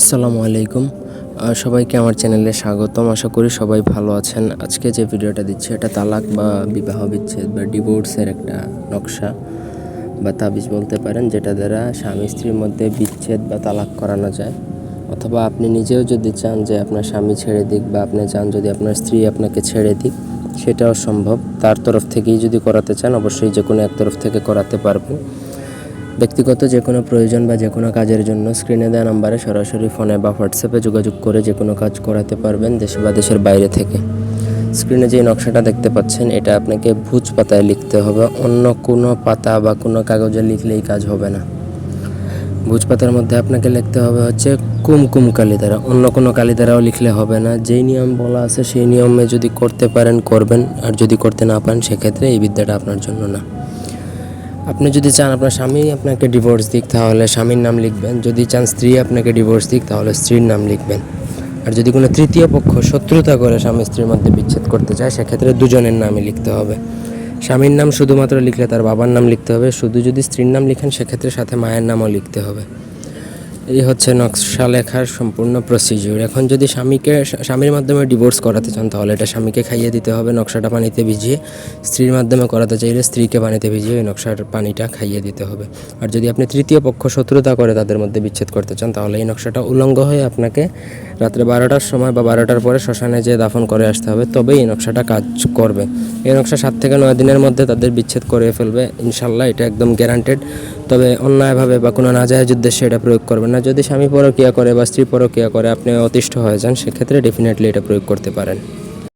আসসালামু আলাইকুম। সবাইকে আমার চ্যানেলে স্বাগতম। আশা করি সবাই ভালো আছেন। আজকে যে ভিডিওটা দিচ্ছি, এটা তালাক বা বিবাহ বিচ্ছেদ বা ডিভোর্সের একটা নকশা বা তাবিজ বলতে পারেন, যেটা দ্বারা স্বামী স্ত্রীর মধ্যে বিচ্ছেদ বা তালাক করানো যায়। অথবা আপনি নিজেও যদি চান যে আপনার স্বামী ছেড়ে দিক বা আপনি চান যদি আপনার স্ত্রী আপনাকে ছেড়ে দিক, সেটাও সম্ভব। তার তরফ থেকেই যদি করাতে চান, অবশ্যই যে কোনো এক তরফ থেকে করাতে পারবেন। ব্যক্তিগত যে কোনো প্রয়োজন বা যে কোনো কাজের জন্য স্ক্রিনে দেওয়া নাম্বারে সরাসরি ফোনে বা হোয়াটসঅ্যাপে যোগাযোগ করে যে কোনো কাজ করাতে পারবেন দেশে বা দেশের বাইরে থেকে। স্ক্রিনে যে নকশাটা দেখতে পাচ্ছেন, এটা আপনাকে ভুজ পাতায় লিখতে হবে। অন্য কোনো পাতা বা কোনো কাগজে লিখলেই কাজ হবে না। ভুজ পাতার মধ্যে আপনাকে লিখতে হবে হচ্ছে কুমকুম কালি দ্বারা। অন্য কোনো কালি দ্বারাও লিখলে হবে না। যেই নিয়ম বলা আছে সেই নিয়মে যদি করতে পারেন, করবেন। আর যদি করতে না পারেন, সেক্ষেত্রে এই বিদ্যাটা আপনার জন্য না। আপনি যদি চান আপনার স্বামী আপনাকে ডিভোর্স দিক, তাহলে স্বামীর নাম লিখবেন। যদি চান স্ত্রী আপনাকে ডিভোর্স দিক, তাহলে স্ত্রীর নাম লিখবেন। আর যদি কোনো তৃতীয় পক্ষ শত্রুতা করে স্বামী স্ত্রীর মধ্যে বিচ্ছেদ করতে চায়, সেক্ষেত্রে দুজনের নামই লিখতে হবে। স্বামীর নাম শুধুমাত্র লিখলে তার বাবার নাম লিখতে হবে। শুধু যদি স্ত্রীর নাম লিখেন, সেক্ষেত্রে সাথে মায়ের নামও লিখতে হবে। এই হচ্ছে নকশা লেখার সম্পূর্ণ প্রসিজিওর এখন যদি স্বামীকে, স্বামীর মাধ্যমে ডিভোর্স করাতে চান, তাহলে এটা স্বামীকে খাইয়ে দিতে হবে, নকশাটা পানিতে ভিজিয়ে। স্ত্রীর মাধ্যমে করাতে চাইলে স্ত্রীকে পানিতে ভিজিয়ে ওই নকশার পানিটা খাইয়ে দিতে হবে। আর যদি আপনি তৃতীয় পক্ষ শত্রুতা করে তাদের মধ্যে বিচ্ছেদ করতে চান, তাহলে এই নকশাটা উলঙ্গ হয়ে আপনাকে রাত্রে বারোটার সময় বা বারোটার পরে শ্মশানে যেয়ে দাফন করে আসতে হবে, তবেই এই নকশাটা কাজ করবে। এই নকশা সাত থেকে নয় দিনের মধ্যে তাদের বিচ্ছেদ করে ফেলবে, ইনশাল্লাহ এটা একদম গ্যারান্টেড তবে অন্যায়ভাবে বা কোনো নাজায়জ উদ্দেশ্যে এটা প্রয়োগ করবেন না। যদি স্বামী পরকিয়া করে বা স্ত্রী পরকিয়া করে আপনি অতিষ্ঠ হয়ে যান, সেক্ষেত্রে ডেফিনেটলি এটা প্রয়োগ করতে পারেন।